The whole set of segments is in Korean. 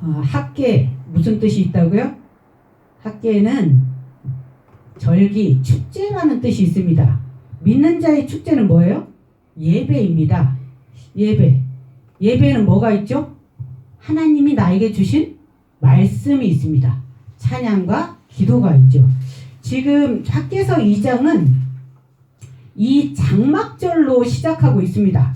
어, 학계 무슨 뜻이 있다고요? 학계에는 절기, 축제라는 뜻이 있습니다. 믿는 자의 축제는 뭐예요? 예배입니다. 예배. 예배는 뭐가 있죠? 하나님이 나에게 주신 말씀이 있습니다. 찬양과 기도가 있죠. 지금 학계서 2장은 이 장막절로 시작하고 있습니다.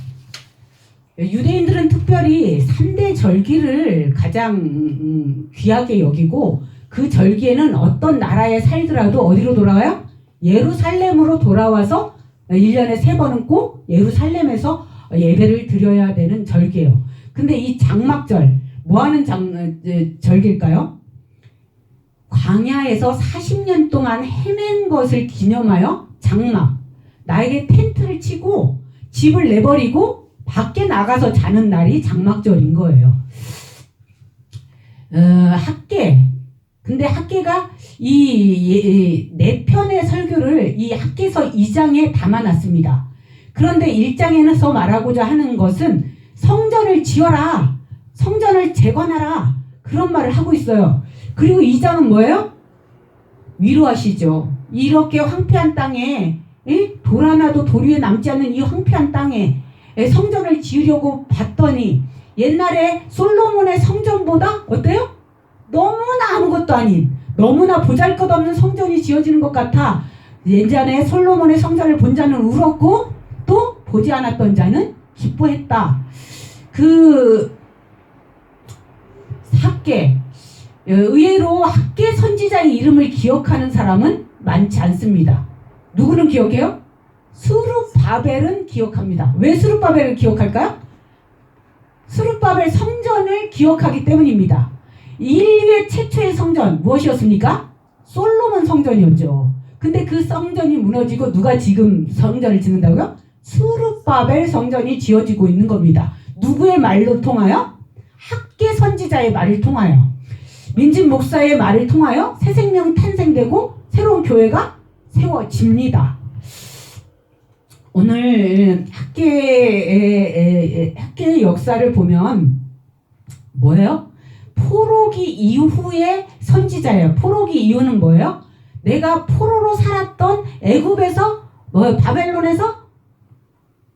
유대인들은 특별히 3대 절기를 가장 음, 귀하게 여기고 그 절기에는 어떤 나라에 살더라도 어디로 돌아와요? 예루살렘으로 돌아와서 1년에 세 번은 꼭 예루살렘에서 예배를 드려야 되는 절기예요. 근데 이 장막절 뭐 하는 장, 어, 절기일까요? 광야에서 40년 동안 헤맨 것을 기념하여 장막 나에게 텐트를 치고 집을 내버리고 밖에 나가서 자는 날이 장막절인 거예요. 어, 학계. 근데 학계가 이네 편의 설교를 이 학계서 2장에 담아놨습니다. 그런데 1장에서 말하고자 하는 것은 성전을 지어라. 성전을 재건하라. 그런 말을 하고 있어요. 그리고 2장은 뭐예요? 위로하시죠. 이렇게 황폐한 땅에 예? 돌 하나도 돌 위에 남지 않는 이 황폐한 땅에 예, 성전을 지으려고 봤더니 옛날에 솔로몬의 성전보다 어때요? 너무나 아무것도 아닌 너무나 보잘것없는 성전이 지어지는 것 같아 예전에 솔로몬의 성전을 본 자는 울었고 또 보지 않았던 자는 기뻐했다. 그 학계 의외로 학계 선지자의 이름을 기억하는 사람은 많지 않습니다. 누구는 기억해요? 수르바벨은 기억합니다. 왜 수르바벨을 기억할까요? 수르바벨 성전을 기억하기 때문입니다. 인류의 최초의 성전 무엇이었습니까? 솔로몬 성전이었죠. 근데 그 성전이 무너지고 누가 지금 성전을 짓는다고요? 수르바벨 성전이 지어지고 있는 겁니다. 누구의 말로 통하여? 학계 선지자의 말을 통하여. 민진 목사의 말을 통하여 새 생명이 탄생되고 새로운 교회가 세워집니다. 오늘 학계의, 학계의 역사를 보면 뭐예요? 포로기 이후의 선지자예요. 포로기 이후는 뭐예요? 내가 포로로 살았던 애굽에서 뭐 바벨론에서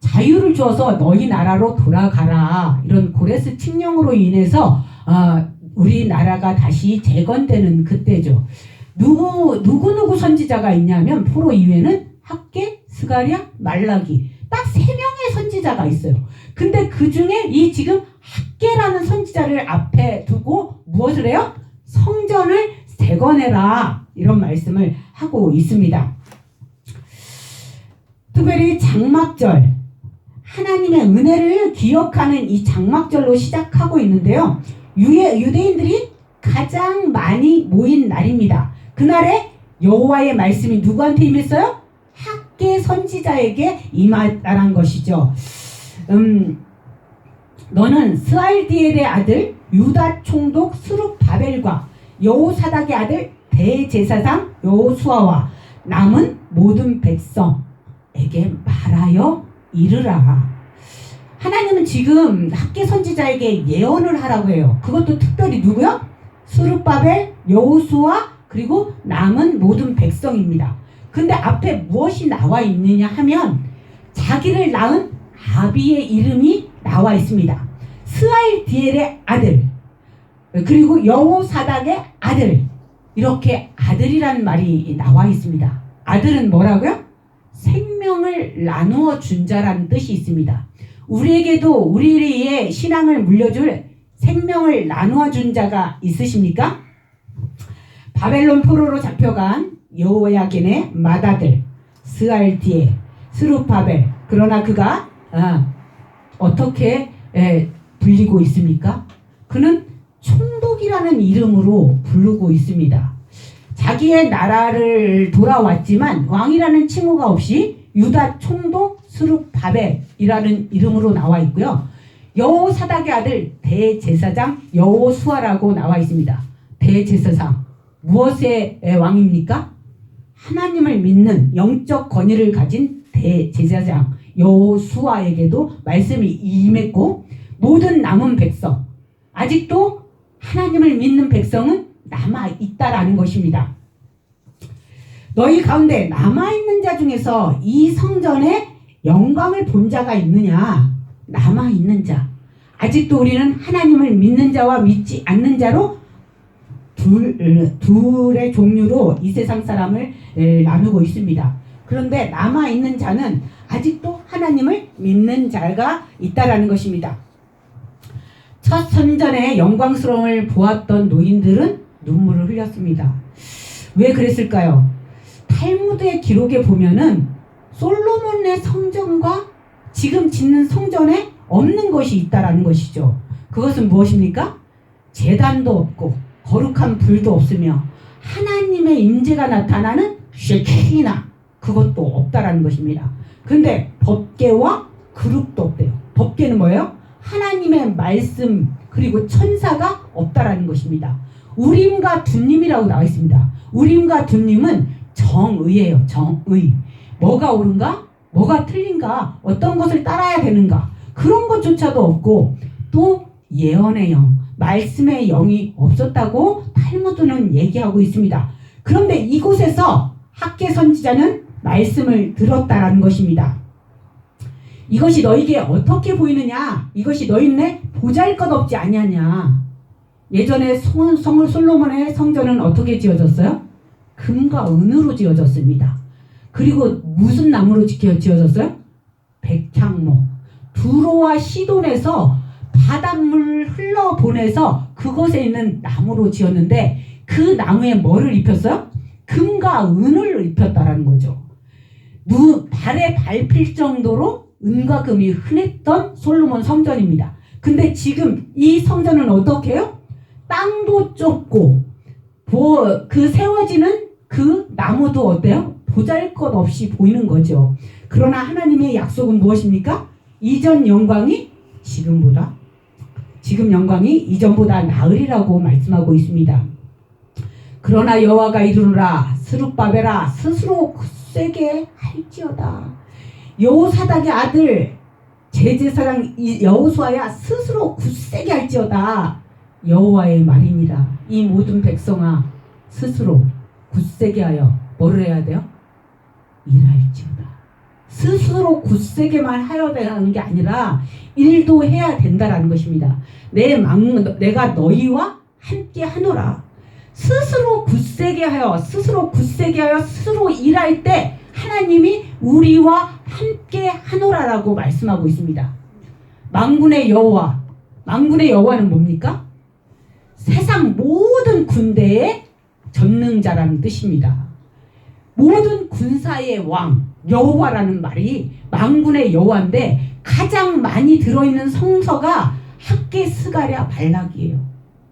자유를 주어서 너희 나라로 돌아가라 이런 고레스 칙령으로 인해서 어, 우리 나라가 다시 재건되는 그때죠. 누구 누구 누구 선지자가 있냐면 포로 이후에는 학계, 스가랴, 말라기 딱 세 명의 선지자가 있어요. 근데 그 중에 이 지금 학계라는 선지자를 앞에 두고 무엇을 해요? 성전을 재건해라 이런 말씀을 하고 있습니다. 특별히 장막절 하나님의 은혜를 기억하는 이 장막절로 시작하고 있는데요. 유해, 유대인들이 가장 많이 모인 날입니다. 그날에 여호와의 말씀이 누구한테 임했어요? 학계 선지자에게 임하다란 것이죠. 음, 너는 스알디엘의 아들 유다 총독 스룹바벨과 여호사닥의 아들 대제사장 여호수아와 남은 모든 백성에게 말하여 이르라. 하나님은 지금 학계 선지자에게 예언을 하라고 해요. 그것도 특별히 누구요? 수르바벨, 여호수아 그리고 남은 모든 백성입니다. 근데 앞에 무엇이 나와 있느냐 하면 자기를 낳은 아비의 이름이 나와 있습니다. 스알디엘의 아들 그리고 여호사닥의 아들 이렇게 아들이란 말이 나와 있습니다. 아들은 뭐라고요? 생명을 나누어 준 자라는 뜻이 있습니다. 우리에게도 우리의 신앙을 물려줄 생명을 나누어 준 자가 있으십니까? 바벨론 포로로 잡혀간 여호야긴의 맏아들 스알디에 스루파벨 그러나 그가 아, 어떻게 에, 불리고 있습니까? 그는 총독이라는 이름으로 부르고 있습니다. 자기의 나라를 돌아왔지만 왕이라는 칭호가 없이 유다 총독 스룹바벨이라는 이름으로 나와 있고요. 여호사닥의 아들 대제사장 여호수아라고 나와 있습니다. 대제사장 무엇의 왕입니까? 하나님을 믿는 영적 권위를 가진 대제사장 여호수아에게도 말씀이 임했고 모든 남은 백성 아직도 하나님을 믿는 백성은 남아 있다라는 것입니다. 너희 가운데 남아 있는 자 중에서 이 성전에 영광을 본 자가 있느냐? 남아 있는 자. 아직도 우리는 하나님을 믿는 자와 믿지 않는 자로 둘, 둘의 종류로 이 세상 사람을 에, 나누고 있습니다. 그런데 남아 있는 자는 아직도 하나님을 믿는 자가 있다라는 것입니다. 첫 선전의 영광스러움을 보았던 노인들은 눈물을 흘렸습니다. 왜 그랬을까요? 탈무드의 기록에 보면은 솔로몬의 성전과 지금 짓는 성전에 없는 것이 있다라는 것이죠. 그것은 무엇입니까? 재단도 없고 거룩한 불도 없으며 하나님의 임재가 나타나는 쉐키나 그것도 없다라는 것입니다. 근데 법계와 그룹도 없대요. 법계는 뭐예요? 하나님의 말씀 그리고 천사가 없다라는 것입니다. 우림과 둔님이라고 나와 있습니다. 우림과 둔님은 정의예요. 정의. 뭐가 옳은가? 뭐가 틀린가? 어떤 것을 따라야 되는가? 그런 것조차도 없고 또 예언의 영, 말씀의 영이 없었다고 탈무드는 얘기하고 있습니다. 그런데 이곳에서 학계 선지자는 말씀을 들었다라는 것입니다. 이것이 너에게 어떻게 보이느냐? 이것이 너희네 보잘것없지 아니하냐? 예전에 성, 성을 솔로몬의 성전은 어떻게 지어졌어요? 금과 은으로 지어졌습니다. 그리고 무슨 나무로 지어졌어요? 백향목. 두로와 시돈에서 바닷물 흘러 보내서 그곳에 있는 나무로 지었는데 그 나무에 뭐를 입혔어요? 금과 은을 입혔다라는 거죠. 누 발에 밟힐 정도로 은과 금이 흔했던 솔로몬 성전입니다. 근데 지금 이 성전은 어떻게 해요? 땅도 좁고 보, 그 세워지는 그 나무도 어때요? 보잘것 없이 보이는 거죠. 그러나 하나님의 약속은 무엇입니까? 이전 영광이 지금보다 지금 영광이 이전보다 나으리라고 말씀하고 있습니다. 그러나 여호와가 이르노라 스룹바벨아 스스로 굳세게 할지어다. 여호사닥의 아들 제제사장 여호수아야 스스로 굳세게 할지어다. 여호와의 말입니다. 이 모든 백성아 스스로 굳세게 하여 뭐를 해야 돼요? 일할지어다. 스스로 굳세게만 하여야 되는 게 아니라 일도 해야 된다라는 것입니다. 내 막, 내가 너희와 함께 하노라. 스스로 굳세게 하여 스스로 굳세게 하여 스스로 일할 때 하나님이 우리와 함께 하노라라고 말씀하고 있습니다. 망군의 여호와 망군의 여호와는 뭡니까? 세상 모든 군대의 전능자라는 뜻입니다. 모든 군사의 왕 여호와라는 말이 망군의 여호와인데 가장 많이 들어있는 성서가 학계 스가랴 발락이에요.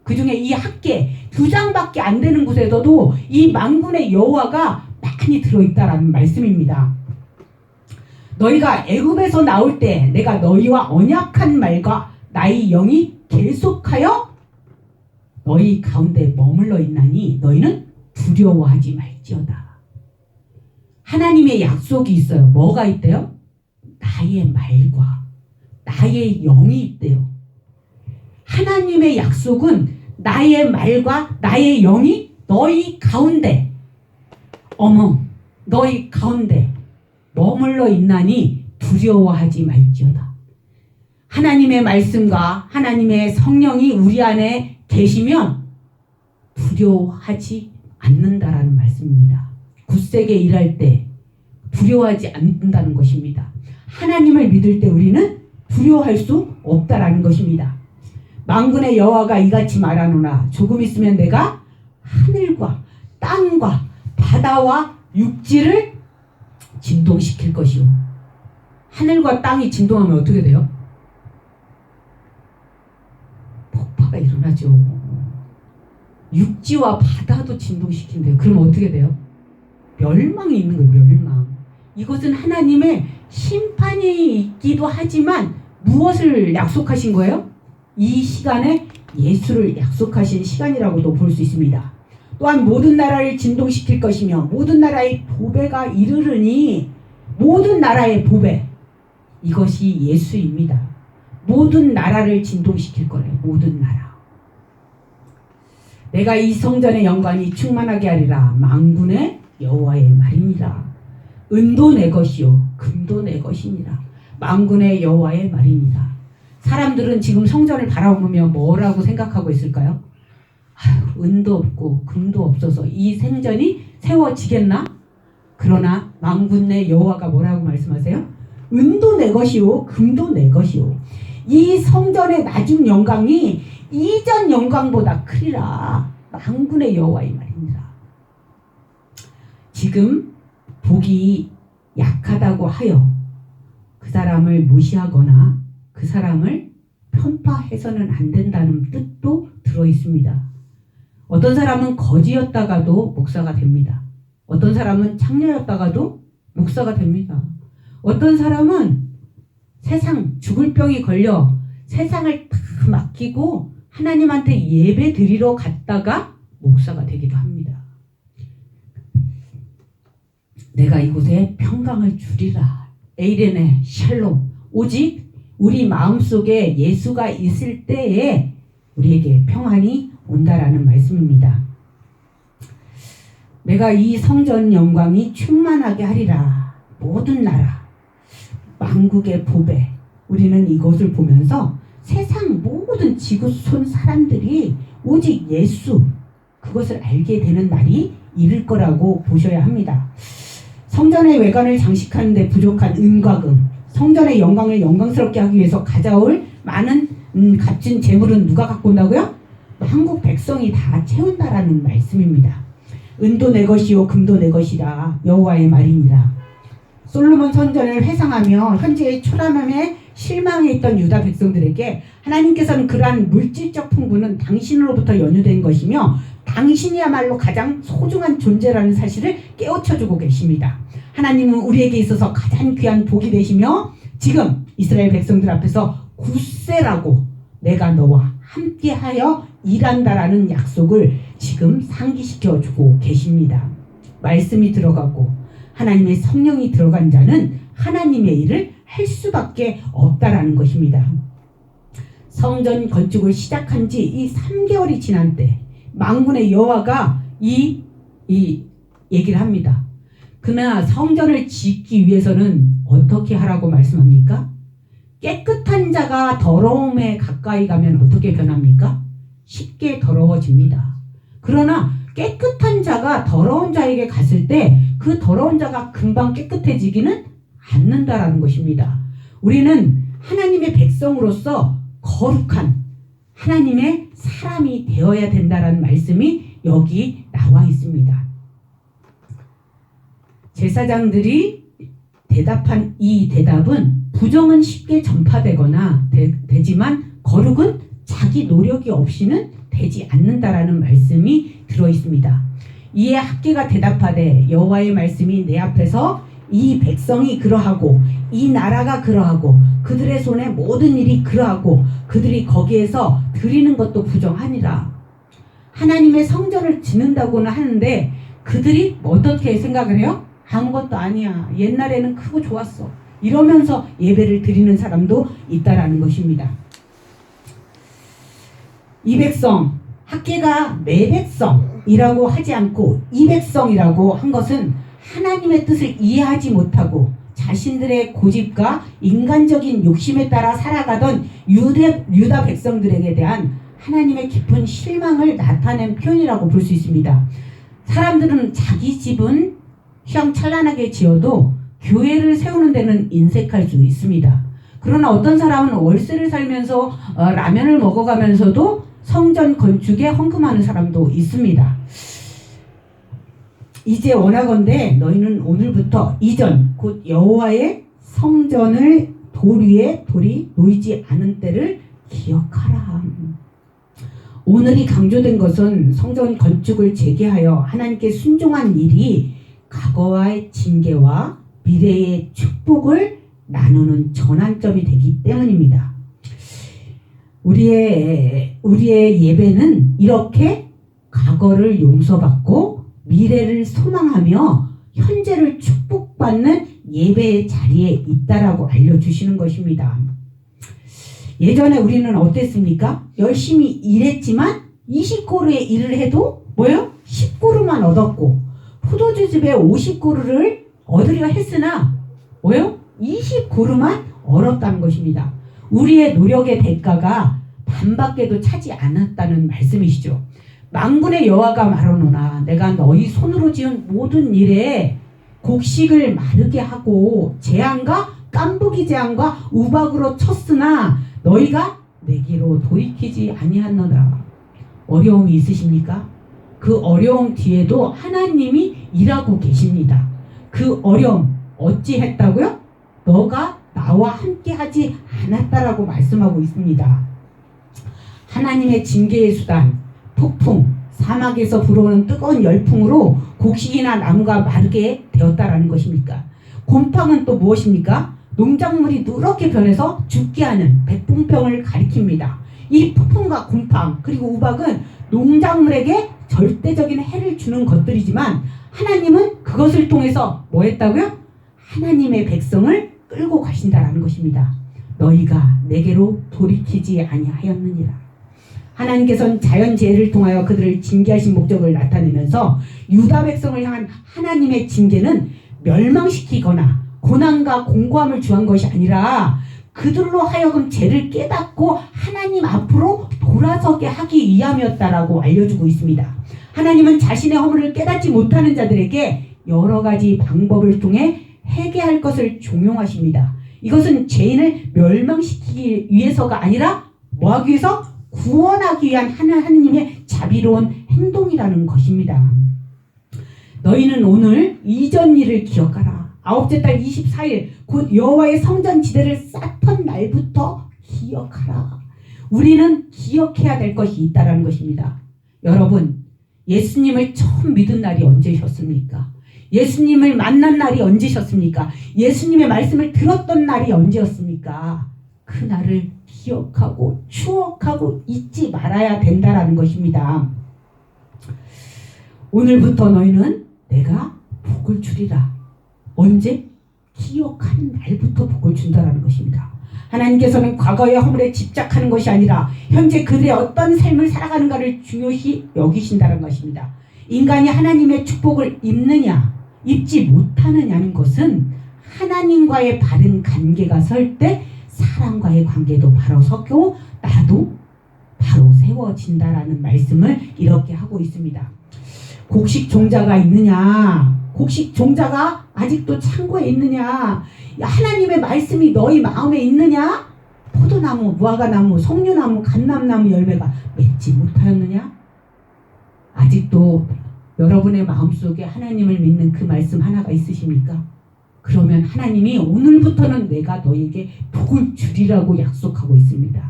그 중에 이 학계 두 장밖에 안 되는 곳에서도 이 망군의 여호와가 많이 들어있다라는 말씀입니다. 너희가 애굽에서 나올 때 내가 너희와 언약한 말과 나의 영이 계속하여 너희 가운데 머물러 있나니 너희는 두려워하지 말지어다. 하나님의 약속이 있어요. 뭐가 있대요? 나의 말과 나의 영이 있대요. 하나님의 약속은 나의 말과 나의 영이 너희 가운데 어머 너희 가운데 머물러 있나니 두려워하지 말지어다. 하나님의 말씀과 하나님의 성령이 우리 안에 계시면 두려워하지 않는다라는 말씀입니다. 굳세게 일할 때 두려워하지 않는다는 것입니다. 하나님을 믿을 때 우리는 두려워할 수 없다라는 것입니다. 망군의 여호와가 이같이 말하노라 조금 있으면 내가 하늘과 땅과 바다와 육지를 진동시킬 것이요. 하늘과 땅이 진동하면 어떻게 돼요? 폭파가 일어나죠. 육지와 바다도 진동시킨대요. 그럼 어떻게 돼요? 멸망이 있는 거예요. 멸망. 이것은 하나님의 심판이 있기도 하지만 무엇을 약속하신 거예요? 이 시간에 예수를 약속하신 시간이라고도 볼 수 있습니다. 또한 모든 나라를 진동시킬 것이며 모든 나라의 보배가 이르르니 모든 나라의 보배 이것이 예수입니다. 모든 나라를 진동시킬 거예요. 모든 나라. 내가 이 성전의 영광이 충만하게 하리라 망군의 여호와의 말이니라 은도 내 것이요 금도 내 것이니라 망군의 여호와의 말이니라 사람들은 지금 성전을 바라보며 뭐라고 생각하고 있을까요? 아휴, 은도 없고 금도 없어서 이 생전이 세워지겠나? 그러나 망군의 여호와가 뭐라고 말씀하세요? 은도 내 것이요 금도 내 것이요 이 성전의 나중 영광이 이전 영광보다 크리라 망군의 여호와의 말입니다. 지금 복이 약하다고 하여 그 사람을 무시하거나 그 사람을 편파해서는 안 된다는 뜻도 들어 있습니다. 어떤 사람은 거지였다가도 목사가 됩니다. 어떤 사람은 창녀였다가도 목사가 됩니다. 어떤 사람은 세상 죽을 병이 걸려 세상을 다 맡기고 하나님한테 예배 드리러 갔다가 목사가 되기도 합니다. 내가 이곳에 평강을 주리라. 에이레네 샬롬. 오직 우리 마음속에 예수가 있을 때에 우리에게 평안이 온다라는 말씀입니다. 내가 이 성전 영광이 충만하게 하리라. 모든 나라, 만국의 보배. 우리는 이것을 보면서 세상 모든 지구촌 사람들이 오직 예수, 그것을 알게 되는 날이 이를 거라고 보셔야 합니다. 성전의 외관을 장식하는데 부족한 은과 금, 성전의 영광을 영광스럽게 하기 위해서 가져올 많은 음, 값진 재물은 누가 갖고 온다고요? 한국 백성이 다 채운다라는 말씀입니다. 은도 내 것이요 금도 내 것이라 여호와의 말이니라. 솔로몬 선전을 회상하며 현재의 초라함에 실망해 있던 유다 백성들에게 하나님께서는 그러한 물질적 풍부는 당신으로부터 연유된 것이며 당신이야말로 가장 소중한 존재라는 사실을 깨우쳐주고 계십니다. 하나님은 우리에게 있어서 가장 귀한 복이 되시며 지금 이스라엘 백성들 앞에서 굳세라고 내가 너와 함께하여 일한다라는 약속을 지금 상기시켜 주고 계십니다. 말씀이 들어가고 하나님의 성령이 들어간 자는 하나님의 일을 할 수밖에 없다라는 것입니다. 성전 건축을 시작한 지 이 3개월이 지난 때 망군의 여호와가 이, 이 얘기를 합니다. 그러나 성전을 짓기 위해서는 어떻게 하라고 말씀합니까? 깨끗한 자가 더러움에 가까이 가면 어떻게 변합니까? 쉽게 더러워집니다. 그러나 깨끗한 자가 더러운 자에게 갔을 때 그 더러운 자가 금방 깨끗해지기는 않는다라는 것입니다. 우리는 하나님의 백성으로서 거룩한 하나님의 사람이 되어야 된다라는 말씀이 여기 나와 있습니다. 제사장들이 대답한 이 대답은 부정은 쉽게 전파되거나 되, 지만 거룩은 자기 노력이 없이는 되지 않는다라는 말씀이 들어 있습니다. 이에 학계가 대답하되 여호와의 말씀이 내 앞에서 이 백성이 그러하고 이 나라가 그러하고 그들의 손에 모든 일이 그러하고 그들이 거기에서 드리는 것도 부정하니라. 하나님의 성전을 짓는다고는 하는데 그들이 어떻게 생각을 해요? 아무것도 아니야. 옛날에는 크고 좋았어. 이러면서 예배를 드리는 사람도 있다라는 것입니다. 이 백성, 학계가 내 백성이라고 하지 않고 이 백성이라고 한 것은 하나님의 뜻을 이해하지 못하고 자신들의 고집과 인간적인 욕심에 따라 살아가던 유대, 유다 백성들에게 대한 하나님의 깊은 실망을 나타낸 표현이라고 볼 수 있습니다. 사람들은 자기 집은 휘황찬란하게 지어도 교회를 세우는 데는 인색할 수 있습니다. 그러나 어떤 사람은 월세를 살면서 어, 라면을 먹어가면서도 성전 건축에 헌금하는 사람도 있습니다. 이제 원하건대 너희는 오늘부터 이전 곧 여호와의 성전을 돌 위에 돌이 놓이지 않은 때를 기억하라. 오늘이 강조된 것은 성전 건축을 재개하여 하나님께 순종한 일이 과거와의 징계와 미래의 축복을 나누는 전환점이 되기 때문입니다. 우리의 우리의 예배는 이렇게 과거를 용서받고 미래를 소망하며 현재를 축복받는 예배의 자리에 있다라고 알려주시는 것입니다. 예전에 우리는 어땠습니까? 열심히 일했지만 20고루의 일을 해도 뭐예요? 10고루만 얻었고 포도주즙에 50고루를 얻으려 했으나 뭐예요? 20고루만 얻었다는 것입니다. 우리의 노력의 대가가 반밖에도 차지 않았다는 말씀이시죠. 망군의 여호와가 말하노나 내가 너희 손으로 지은 모든 일에 곡식을 마르게 하고 재앙과 깐부기 재앙과 우박으로 쳤으나 너희가 내게로 돌이키지 아니하노라. 어려움이 있으십니까? 그 어려움 뒤에도 하나님이 일하고 계십니다. 그 어려움 어찌 했다고요? 너가 나와 함께 하지 않았다라고 말씀하고 있습니다. 하나님의 징계의 수단, 폭풍, 사막에서 불어오는 뜨거운 열풍으로 곡식이나 나무가 마르게 되었다라는 것입니까? 곰팡은 또 무엇입니까? 농작물이 누렇게 변해서 죽게 하는 백분병을 가리킵니다. 이 폭풍과 곰팡 그리고 우박은 농작물에게 절대적인 해를 주는 것들이지만 하나님은 그것을 통해서 뭐 했다고요? 하나님의 백성을 끌고 가신다라는 것입니다. 너희가 내게로 돌이키지 아니하였느니라. 하나님께서는 자연재해를 통하여 그들을 징계하신 목적을 나타내면서 유다 백성을 향한 하나님의 징계는 멸망시키거나 고난과 공고함을 주한 것이 아니라 그들로 하여금 죄를 깨닫고 하나님 앞으로 돌아서게 하기 위함이었다라고 알려주고 있습니다. 하나님은 자신의 허물을 깨닫지 못하는 자들에게 여러 가지 방법을 통해 회개할 것을 종용하십니다. 이것은 죄인을 멸망시키기 위해서가 아니라 뭐하기 위해서 구원하기 위한 하나님의 자비로운 행동이라는 것입니다. 너희는 오늘 이전 일을 기억하라. 아홉째 달 24일 곧 여호와의 성전 지대를 쌓던 날부터 기억하라. 우리는 기억해야 될 것이 있다라는 것입니다. 여러분, 예수님을 처음 믿은 날이 언제셨습니까? 예수님을 만난 날이 언제셨습니까? 예수님의 말씀을 들었던 날이 언제였습니까? 그 날을 기억하고 추억하고 잊지 말아야 된다라는 것입니다. 오늘부터 너희는 내가 복을 주리라. 언제? 기억하는 날부터 복을 준다라는 것입니다. 하나님께서는 과거의 허물에 집착하는 것이 아니라 현재 그들의 어떤 삶을 살아가는가를 중요시 여기신다는 것입니다. 인간이 하나님의 축복을 입느냐, 입지 못하느냐는 것은 하나님과의 바른 관계가 설 때 사람과의 관계도 바로 섰고 나도 바로 세워진다라는 말씀을 이렇게 하고 있습니다. 곡식 종자가 있느냐? 곡식 종자가 아직도 창고에 있느냐? 하나님의 말씀이 너희 마음에 있느냐? 포도나무, 무화과나무, 석류나무, 감람나무 열매가 맺지 못하였느냐? 아직도 여러분의 마음속에 하나님을 믿는 그 말씀 하나가 있으십니까? 그러면 하나님이 오늘부터는 내가 너에게 복을 주리라고 약속하고 있습니다.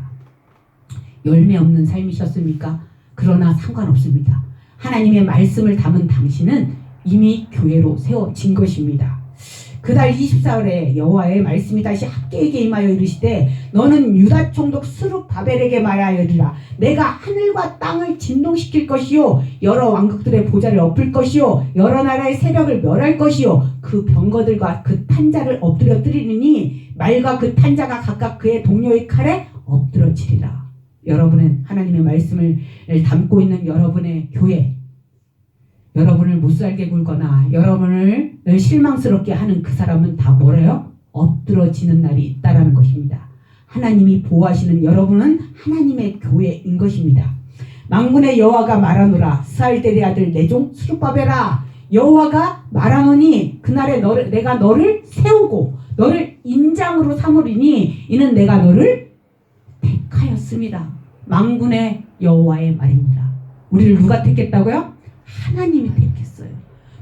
열매 없는 삶이셨습니까? 그러나 상관없습니다. 하나님의 말씀을 담은 당신은 이미 교회로 세워진 것입니다. 그달 24일에 여호와의 말씀이 다시 학계에게 임하여 이르시되 너는 유다 총독 스룹 바벨에게 말하여 이르라. 내가 하늘과 땅을 진동시킬 것이요 여러 왕국들의 보좌를 엎을 것이요 여러 나라의 세력을 멸할 것이요 그 병거들과 그 탄자를 엎드려 뜨리니 말과 그 탄자가 각각 그의 동료의 칼에 엎드러지리라. 여러분은 하나님의 말씀을 담고 있는 여러분의 교회 여러분을 못살게 굴거나 여러분을 실망스럽게 하는 그 사람은 다 뭐래요? 엎드러지는 날이 있다라는 것입니다. 하나님이 보호하시는 여러분은 하나님의 교회인 것입니다. 망군의 여호와가 말하노라 스알델의 아들 내종 수르바벨아 여호와가 말하노니 그날에 너를 내가 너를 세우고 너를 인장으로 삼으리니 이는 내가 너를 택하였습니다. 망군의 여호와의 말입니다. 우리를 누가 택했다고요? 하나님이 택했어요.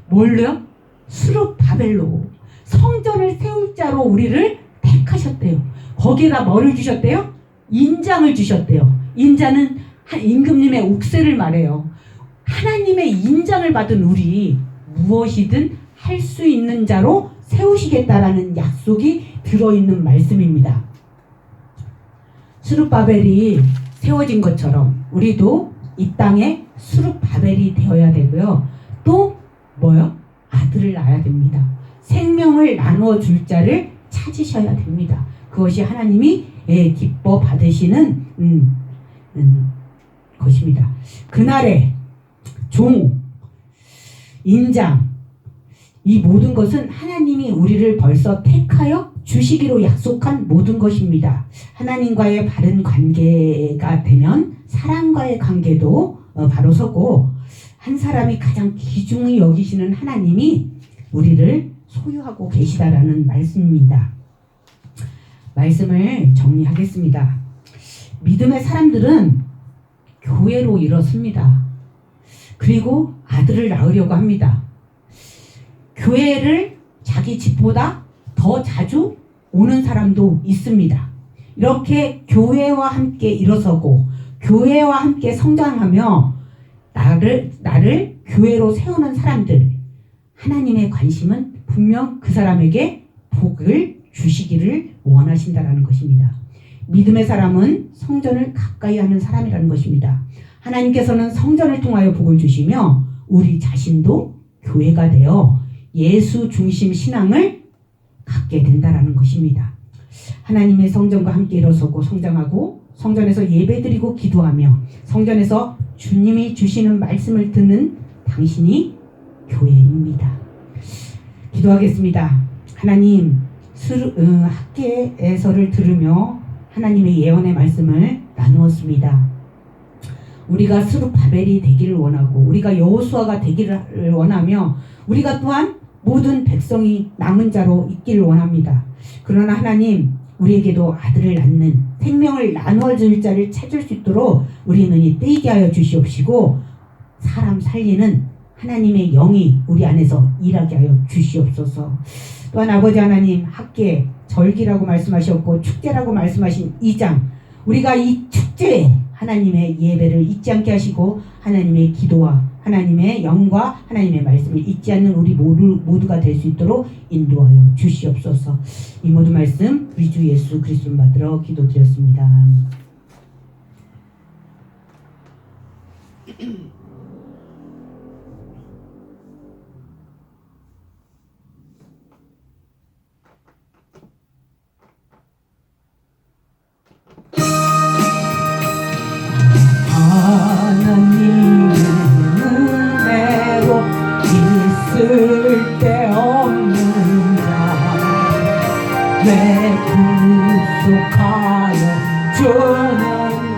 뭘로요? 수룹 바벨로 성전을 세울 자로 우리를 택하셨대요. 거기에다 뭐를 주셨대요? 인장을 주셨대요. 인자는 임금님의 옥새를 말해요. 하나님의 인장을 받은 우리 무엇이든 할 수 있는 자로 세우시겠다라는 약속이 들어있는 말씀입니다. 수룹바벨이 세워진 것처럼 우리도 이 땅에 수룹 바벨이 되어야 되고요. 또 뭐요? 아들을 낳아야 됩니다. 생명을 나누어 줄 자를 찾으셔야 됩니다. 그것이 하나님이 예, 기뻐 받으시는 음, 음, 것입니다. 그날의 종, 인장, 이 모든 것은 하나님이 우리를 벌써 택하여 주시기로 약속한 모든 것입니다. 하나님과의 바른 관계가 되면 사람과의 관계도 어, 바로 서고 한 사람이 가장 귀중히 여기시는 하나님이 우리를 소유하고 계시다라는 말씀입니다. 말씀을 정리하겠습니다. 믿음의 사람들은 교회로 일어섭니다. 그리고 아들을 낳으려고 합니다. 교회를 자기 집보다 더 자주 오는 사람도 있습니다. 이렇게 교회와 함께 일어서고 교회와 함께 성장하며 나를 나를 교회로 세우는 사람들 하나님의 관심은 분명 그 사람에게 복을 주시기를 원하신다라는 것입니다. 믿음의 사람은 성전을 가까이 하는 사람이라는 것입니다. 하나님께서는 성전을 통하여 복을 주시며 우리 자신도 교회가 되어 예수 중심 신앙을 갖게 된다라는 것입니다. 하나님의 성전과 함께 일어서고 성장하고 성전에서 예배드리고 기도하며 성전에서 주님이 주시는 말씀을 듣는 당신이 교회입니다. 기도하겠습니다. 하나님, 수르, 어, 학계에서를 들으며 하나님의 예언의 말씀을 나누었습니다. 우리가 스룹 바벨이 되기를 원하고 우리가 여호수아가 되기를 원하며 우리가 또한 모든 백성이 남은 자로 있기를 원합니다. 그러나 하나님 우리에게도 아들을 낳는 생명을 나눠줄 자를 찾을 수 있도록 우리 눈이 뜨이게 하여 주시옵시고 사람 살리는 하나님의 영이 우리 안에서 일하게 하여 주시옵소서. 또한 아버지 하나님 학계 절기라고 말씀하셨고 축제라고 말씀하신 이장 우리가 이 축제에 하나님의 예배를 잊지 않게 하시고 하나님의 기도와 하나님의 영과 하나님의 말씀을 잊지 않는 우리 모두, 모두가 될 수 있도록 인도하여 주시옵소서. 이 모든 말씀 우리 주 예수 그리스도 받들어 기도드렸습니다. 하나님 내 구속하여 주는